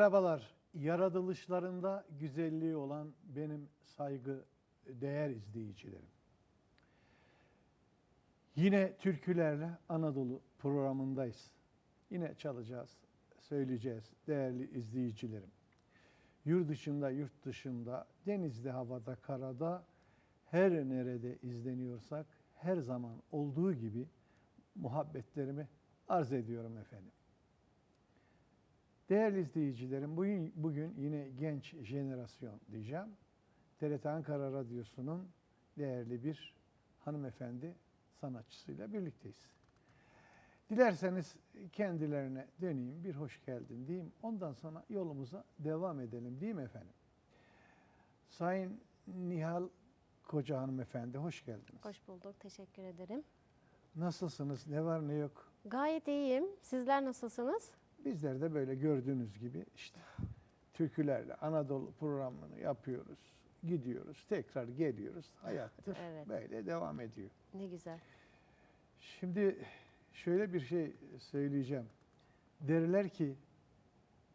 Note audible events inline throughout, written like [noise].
Merhabalar. Yaratılışlarında güzelliği olan benim saygı değer izleyicilerim. Yine türkülerle Anadolu programındayız. Yine çalacağız, söyleyeceğiz değerli izleyicilerim. Yurt dışında, yurt dışında, denizde, havada, karada her nerede izleniyorsak her zaman olduğu gibi muhabbetlerimi arz ediyorum efendim. Değerli izleyicilerim, bugün, bugün yine genç jenerasyon diyeceğim. TRT Ankara Radyosu'nun değerli bir hanımefendi sanatçısıyla birlikteyiz. Dilerseniz kendilerine döneyim, bir hoş geldin diyeyim. Ondan sonra yolumuza devam edelim değil mi efendim? Sayın Nihal Koca hanımefendi, hoş geldiniz. Hoş bulduk, teşekkür ederim. Nasılsınız, ne var ne yok? Gayet iyiyim. Sizler nasılsınız? Bizler de böyle gördüğünüz gibi işte türkülerle Anadolu programını yapıyoruz. Gidiyoruz, tekrar geliyoruz. Hayattır. Evet. Böyle devam ediyor. Ne güzel. Şimdi şöyle bir şey söyleyeceğim. Derler ki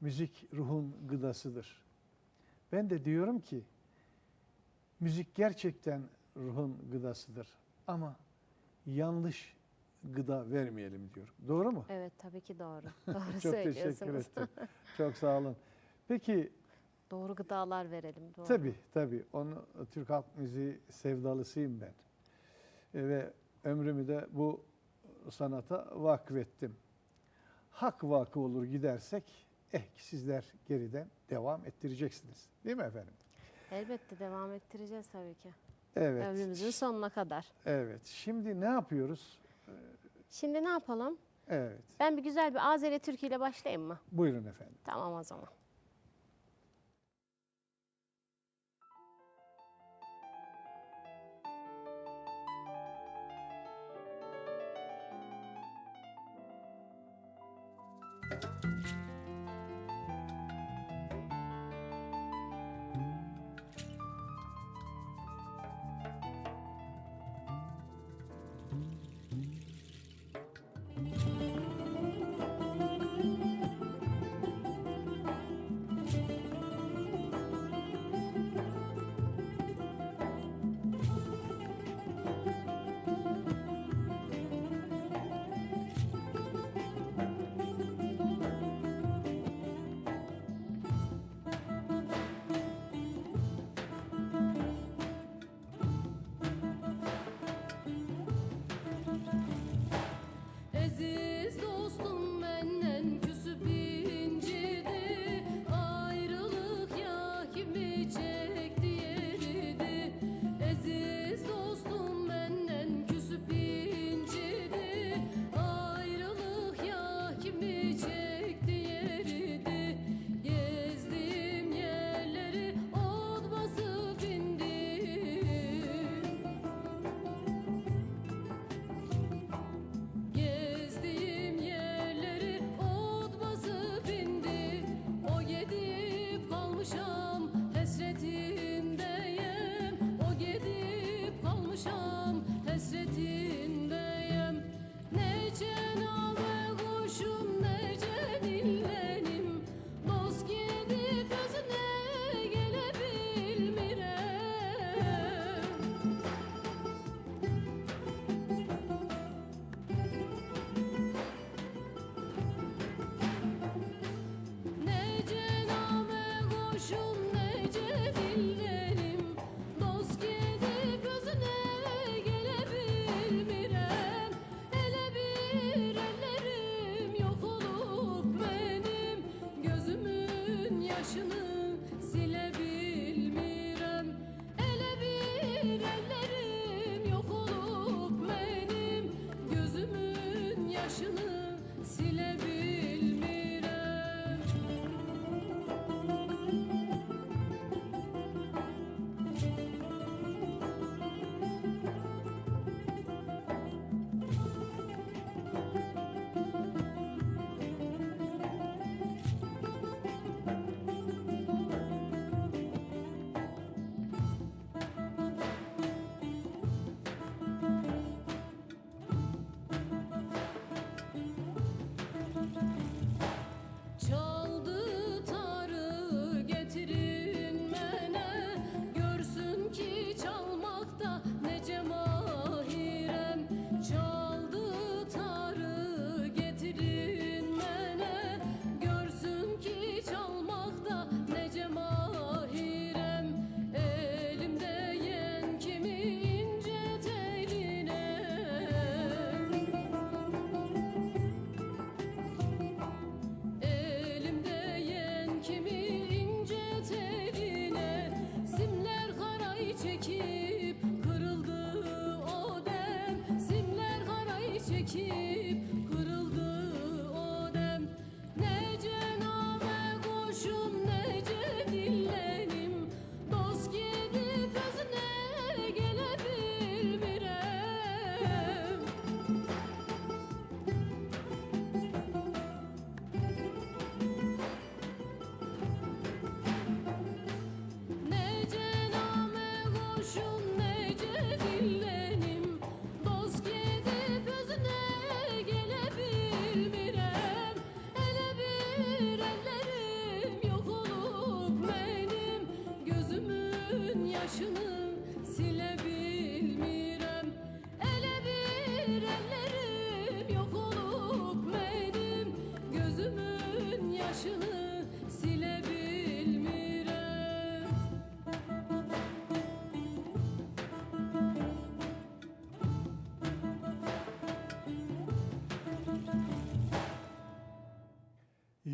müzik ruhun gıdasıdır. Ben de diyorum ki müzik gerçekten ruhun gıdasıdır. Ama yanlış gıda vermeyelim diyorum. Doğru mu? Evet, tabii ki doğru. [laughs] Doğru Çok teşekkür ettim. Çok sağ olun. Peki Doğru gıdalar verelim. Doğru. tabii tabii onu Türk halk müziği sevdalısıyım ben. E, Ve ömrümü de bu sanata vakfettim. Hak vakı olur gidersek eh ki sizler geriden devam ettireceksiniz. Değil mi efendim? Elbette devam ettireceğiz tabii ki. Evet. Ömrümüzün sonuna kadar. Evet. Şimdi ne yapıyoruz? Şimdi ne yapalım? Evet. Ben bir güzel bir Azeri Türkü ile başlayayım mı? Buyurun efendim. Tamam o zaman.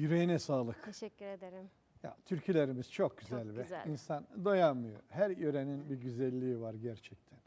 Yüreğine sağlık. Teşekkür ederim. Ya türkülerimiz çok güzel çok ve güzel. insan doyamıyor. Her yörenin bir güzelliği var gerçekten.